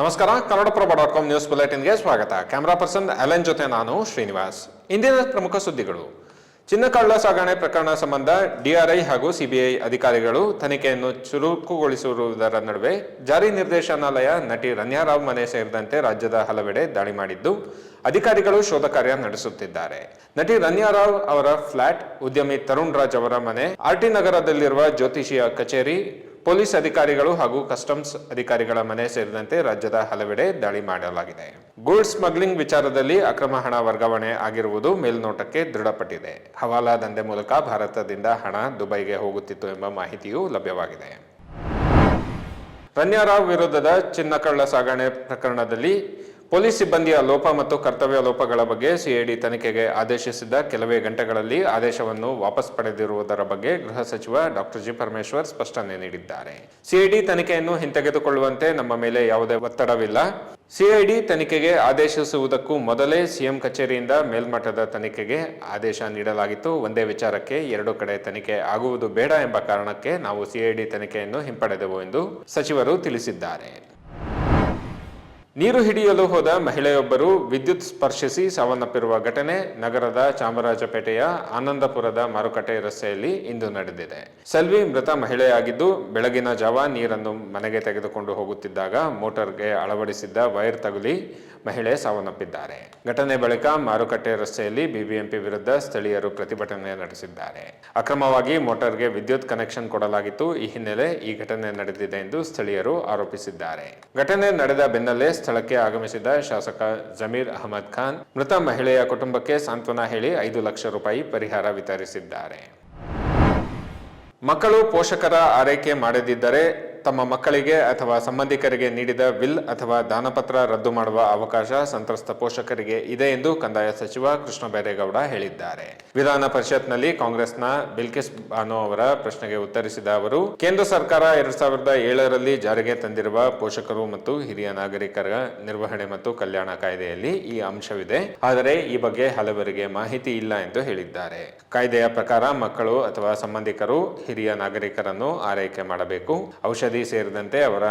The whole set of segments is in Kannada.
ನಮಸ್ಕಾರ ಕನ್ನಡಪ್ರಭ ಡಾಟ್ ಕಾಮ್ ನ್ಯೂಸ್ ಬುಲೆಟಿನ್ಗೆ ಸ್ವಾಗತ. ಕ್ಯಾಮರಾ ಪರ್ಸನ್ ಅಲೆನ್ ಜೊತೆ ನಾನು ಶ್ರೀನಿವಾಸ್. ಇಂದಿನ ಪ್ರಮುಖ ಸುದ್ದಿಗಳು. ಚಿನ್ನ ಕಳ್ಳ ಸಾಗಣೆ ಪ್ರಕರಣ ಸಂಬಂಧ ಡಿಆರ್ಐ ಹಾಗೂ ಸಿಬಿಐ ಅಧಿಕಾರಿಗಳು ತನಿಖೆಯನ್ನು ಚುರುಕುಗೊಳಿಸಿರುವುದರ ನಡುವೆ ಜಾರಿ ನಿರ್ದೇಶನಾಲಯ ನಟಿ ರನ್ಯಾರಾವ್ ಮನೆ ಸೇರಿದಂತೆ ರಾಜ್ಯದ ಹಲವೆಡೆ ದಾಳಿ ಮಾಡಿದ್ದು, ಅಧಿಕಾರಿಗಳು ಶೋಧ ಕಾರ್ಯ ನಡೆಸುತ್ತಿದ್ದಾರೆ. ನಟಿ ರನ್ಯಾರಾವ್ ಅವರ ಫ್ಲಾಟ್, ಉದ್ಯಮಿ ತರುಣ್ ರಾಜ್ ಅವರ ಮನೆ ಆರ್ಟಿ ನಗರದಲ್ಲಿರುವ ಜ್ಯೋತಿಷಿಯ ಕಚೇರಿ ಪೊಲೀಸ್ ಅಧಿಕಾರಿಗಳು ಹಾಗೂ ಕಸ್ಟಮ್ಸ್ ಅಧಿಕಾರಿಗಳ ಮನೆ ಸೇರಿದಂತೆ ರಾಜ್ಯದ ಹಲವೆಡೆ ದಾಳಿ ಮಾಡಲಾಗಿದೆ. ಗೂಡ್ಸ್ ಸ್ಮಗ್ಲಿಂಗ್ ವಿಚಾರದಲ್ಲಿ ಅಕ್ರಮ ಹಣ ವರ್ಗಾವಣೆ ಆಗಿರುವುದು ಮೇಲ್ನೋಟಕ್ಕೆ ದೃಢಪಟ್ಟಿದೆ. ಹವಾಲಾ ದಂಧೆ ಮೂಲಕ ಭಾರತದಿಂದ ಹಣ ದುಬೈಗೆ ಹೋಗುತ್ತಿತ್ತು ಎಂಬ ಮಾಹಿತಿಯೂ ಲಭ್ಯವಾಗಿದೆ. ರನ್ಯಾರಾವ್ ವಿರುದ್ಧದ ಚಿನ್ನಕಳ್ಳ ಸಾಗಣೆ ಪ್ರಕರಣದಲ್ಲಿ ಪೊಲೀಸ್ ಸಿಬ್ಬಂದಿಯ ಲೋಪ ಮತ್ತು ಕರ್ತವ್ಯ ಲೋಪಗಳ ಬಗ್ಗೆ ಸಿಐಡಿ ತನಿಖೆಗೆ ಆದೇಶಿಸಿದ್ದ ಕೆಲವೇ ಗಂಟೆಗಳಲ್ಲಿ ಆದೇಶವನ್ನು ವಾಪಸ್ ಪಡೆದಿರುವುದರ ಬಗ್ಗೆ ಗೃಹ ಸಚಿವ ಡಾಕ್ಟರ್ ಜಿ ಪರಮೇಶ್ವರ್ ಸ್ಪಷ್ಟನೆ ನೀಡಿದ್ದಾರೆ. ಸಿಐಡಿ ತನಿಖೆಯನ್ನು ಹಿಂತೆಗೆದುಕೊಳ್ಳುವಂತೆ ನಮ್ಮ ಮೇಲೆ ಯಾವುದೇ ಒತ್ತಡವಿಲ್ಲ. ಸಿಐಡಿ ತನಿಖೆಗೆ ಆದೇಶಿಸುವುದಕ್ಕೂ ಮೊದಲೇ ಸಿಎಂ ಕಚೇರಿಯಿಂದ ಮೇಲ್ಮಟ್ಟದ ತನಿಖೆಗೆ ಆದೇಶ ನೀಡಲಾಗಿತ್ತು. ಒಂದೇ ವಿಚಾರಕ್ಕೆ ಎರಡು ಕಡೆ ತನಿಖೆ ಆಗುವುದು ಬೇಡ ಎಂಬ ಕಾರಣಕ್ಕೆ ನಾವು ಸಿಐಡಿ ತನಿಖೆಯನ್ನು ಹಿಂಪಡೆದೆವು ಎಂದು ಸಚಿವರು ತಿಳಿಸಿದ್ದಾರೆ. ನೀರು ಹಿಡಿಯಲು ಹೋದ ಮಹಿಳೆಯೊಬ್ಬರು ವಿದ್ಯುತ್ ಸ್ಪರ್ಶಿಸಿ ಸಾವನ್ನಪ್ಪಿರುವ ಘಟನೆ ನಗರದ ಚಾಮರಾಜಪೇಟೆಯ ಆನಂದಪುರದ ಮಾರುಕಟ್ಟೆ ರಸ್ತೆಯಲ್ಲಿ ಇಂದು ನಡೆದಿದೆ. ಸೆಲ್ವಿ ಮೃತ ಮಹಿಳೆಯಾಗಿದ್ದು, ಬೆಳಗಿನ ಜಾವ ನೀರನ್ನು ಮನೆಗೆ ತೆಗೆದುಕೊಂಡು ಹೋಗುತ್ತಿದ್ದಾಗ ಮೋಟಾರ್ಗೆ ಅಳವಡಿಸಿದ್ದ ವೈರ್ ತಗುಲಿ ಮಹಿಳೆ ಸಾವನ್ನಪ್ಪಿದ್ದಾರೆ. ಘಟನೆ ಬಳಿಕ ಮಾರುಕಟ್ಟೆ ರಸ್ತೆಯಲ್ಲಿ ಬಿಬಿಎಂಪಿ ವಿರುದ್ಧ ಸ್ಥಳೀಯರು ಪ್ರತಿಭಟನೆ ನಡೆಸಿದ್ದಾರೆ. ಅಕ್ರಮವಾಗಿ ಮೋಟಾರ್ಗೆ ವಿದ್ಯುತ್ ಕನೆಕ್ಷನ್ ಕೊಡಲಾಗಿತ್ತು. ಈ ಹಿನ್ನೆಲೆ ಈ ಘಟನೆ ನಡೆದಿದೆ ಎಂದು ಸ್ಥಳೀಯರು ಆರೋಪಿಸಿದ್ದಾರೆ. ಘಟನೆ ನಡೆದ ಬೆನ್ನಲ್ಲೇ ಸ್ಥಳಕ್ಕೆ ಆಗಮಿಸಿದ ಶಾಸಕ ಜಮೀರ್ ಅಹಮದ್ ಖಾನ್, ಮೃತ ಮಹಿಳೆಯ ಕುಟುಂಬಕ್ಕೆ ಸಾಂತ್ವನ ಹೇಳಿ ಐದು ಲಕ್ಷ ರೂಪಾಯಿ ಪರಿಹಾರ ವಿತರಿಸಿದ್ದಾರೆ. ಮಕ್ಕಳು ಪೋಷಕರ ಆರೈಕೆ ಮಾಡದಿದ್ದರೆ ತಮ್ಮ ಮಕ್ಕಳಿಗೆ ಅಥವಾ ಸಂಬಂಧಿಕರಿಗೆ ನೀಡಿದ ವಿಲ್ ಅಥವಾ ದಾನಪತ್ರ ರದ್ದು ಮಾಡುವ ಅವಕಾಶ ಸಂತ್ರಸ್ತ ಪೋಷಕರಿಗೆ ಇದೆ ಎಂದು ಕಂದಾಯ ಸಚಿವ ಕೃಷ್ಣ ಬೈರೇಗೌಡ ಹೇಳಿದ್ದಾರೆ. ವಿಧಾನ ಪರಿಷತ್ನಲ್ಲಿ ಕಾಂಗ್ರೆಸ್ನ ಬಿಲ್ಕಿಸ್ ಬಾನು ಅವರ ಪ್ರಶ್ನೆಗೆ ಉತ್ತರಿಸಿದ ಅವರು, ಕೇಂದ್ರ ಸರ್ಕಾರ ಎರಡ್ ಸಾವಿರದ ಏಳರಲ್ಲಿ ಜಾರಿಗೆ ತಂದಿರುವ ಪೋಷಕರು ಮತ್ತು ಹಿರಿಯ ನಾಗರಿಕರ ನಿರ್ವಹಣೆ ಮತ್ತು ಕಲ್ಯಾಣ ಕಾಯ್ದೆಯಲ್ಲಿ ಈ ಅಂಶವಿದೆ. ಆದರೆ ಈ ಬಗ್ಗೆ ಹಲವರಿಗೆ ಮಾಹಿತಿ ಇಲ್ಲ ಎಂದು ಹೇಳಿದ್ದಾರೆ. ಕಾಯ್ದೆಯ ಪ್ರಕಾರ ಮಕ್ಕಳು ಅಥವಾ ಸಂಬಂಧಿಕರು ಹಿರಿಯ ನಾಗರಿಕರನ್ನು ಆರೈಕೆ ಮಾಡಬೇಕು. ಔಷಧಿ ಸೇರಿದಂತೆ ಅವರ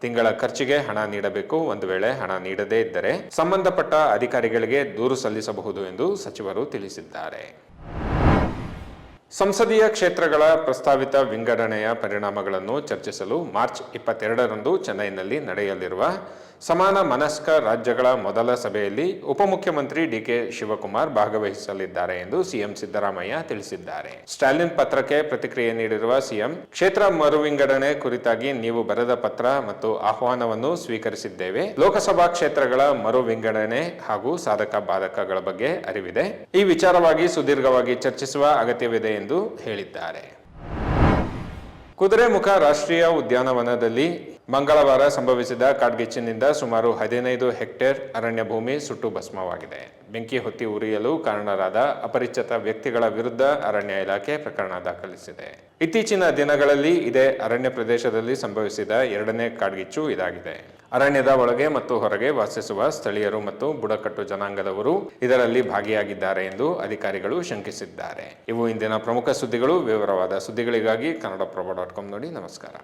ತಿಂಗಳ ಖರ್ಚಿಗೆ ಹಣ ನೀಡಬೇಕು. ಒಂದು ವೇಳೆ ಹಣ ನೀಡದೇ ಇದ್ದರೆ ಸಂಬಂಧಪಟ್ಟ ಅಧಿಕಾರಿಗಳಿಗೆ ದೂರು ಸಲ್ಲಿಸಬಹುದು ಎಂದು ಸಚಿವರು ತಿಳಿಸಿದ್ದಾರೆ. ಸಂಸದೀಯ ಕ್ಷೇತ್ರಗಳ ಪ್ರಸ್ತಾವಿತ ವಿಂಗಡಣೆಯ ಪರಿಣಾಮಗಳನ್ನು ಚರ್ಚಿಸಲು ಮಾರ್ಚ್ ಇಪ್ಪತ್ತೆರಡರಂದು ಚೆನ್ನೈನಲ್ಲಿ ನಡೆಯಲಿರುವ ಸಮಾನ ಮನಸ್ಕ ರಾಜ್ಯಗಳ ಮೊದಲ ಸಭೆಯಲ್ಲಿ ಉಪಮುಖ್ಯಮಂತ್ರಿ ಡಿಕೆ ಶಿವಕುಮಾರ್ ಭಾಗವಹಿಸಲಿದ್ದಾರೆ ಎಂದು ಸಿಎಂ ಸಿದ್ದರಾಮಯ್ಯ ತಿಳಿಸಿದ್ದಾರೆ. ಸ್ಟಾಲಿನ್ ಪತ್ರಕ್ಕೆ ಪ್ರತಿಕ್ರಿಯೆ ನೀಡಿರುವ ಸಿಎಂ, ಕ್ಷೇತ್ರ ಮರು ವಿಂಗಡಣೆ ಕುರಿತಾಗಿ ನೀವು ಬರೆದ ಪತ್ರ ಮತ್ತು ಆಹ್ವಾನವನ್ನು ಸ್ವೀಕರಿಸಿದ್ದೇವೆ. ಲೋಕಸಭಾ ಕ್ಷೇತ್ರಗಳ ಮರು ವಿಂಗಡಣೆ ಹಾಗೂ ಸಾಧಕ ಬಾಧಕಗಳ ಬಗ್ಗೆ ಅರಿವಿದೆ. ಈ ವಿಚಾರವಾಗಿ ಸುದೀರ್ಘವಾಗಿ ಚರ್ಚಿಸುವ ಅಗತ್ಯವಿದೆ ಎಂದು ಹೇಳಿದ್ದಾರೆ. ಕುದುರೆಮುಖ ರಾಷ್ಟ್ರೀಯ ಉದ್ಯಾನವನದಲ್ಲಿ ಮಂಗಳವಾರ ಸಂಭವಿಸಿದ ಕಾಡ್ಗಿಚ್ಚಿನಿಂದ ಸುಮಾರು ಹದಿನೈದು ಹೆಕ್ಟೇರ್ ಅರಣ್ಯ ಭೂಮಿ ಸುಟ್ಟು ಭಸ್ಮವಾಗಿದೆ. ಬೆಂಕಿ ಹೊತ್ತಿ ಉರಿಯಲು ಕಾರಣರಾದ ಅಪರಿಚಿತ ವ್ಯಕ್ತಿಗಳ ವಿರುದ್ಧ ಅರಣ್ಯ ಇಲಾಖೆ ಪ್ರಕರಣ ದಾಖಲಿಸಿದೆ. ಇತ್ತೀಚಿನ ದಿನಗಳಲ್ಲಿ ಇದೇ ಅರಣ್ಯ ಪ್ರದೇಶದಲ್ಲಿ ಸಂಭವಿಸಿದ ಎರಡನೇ ಕಾಡ್ಗಿಚ್ಚು ಇದಾಗಿದೆ. ಅರಣ್ಯದ ಒಳಗೆ ಮತ್ತು ಹೊರಗೆ ವಾಸಿಸುವ ಸ್ಥಳೀಯರು ಮತ್ತು ಬುಡಕಟ್ಟು ಜನಾಂಗದವರು ಇದರಲ್ಲಿ ಭಾಗಿಯಾಗಿದ್ದಾರೆ ಎಂದು ಅಧಿಕಾರಿಗಳು ಶಂಕಿಸಿದ್ದಾರೆ. ಇವು ಇಂದಿನ ಪ್ರಮುಖ ಸುದ್ದಿಗಳು. ವಿವರವಾದ ಸುದ್ದಿಗಳಿಗಾಗಿ ಕನ್ನಡಪ್ರಭ ಡಾಟ್ ಕಾಮ್ ನೋಡಿ ನಮಸ್ಕಾರ.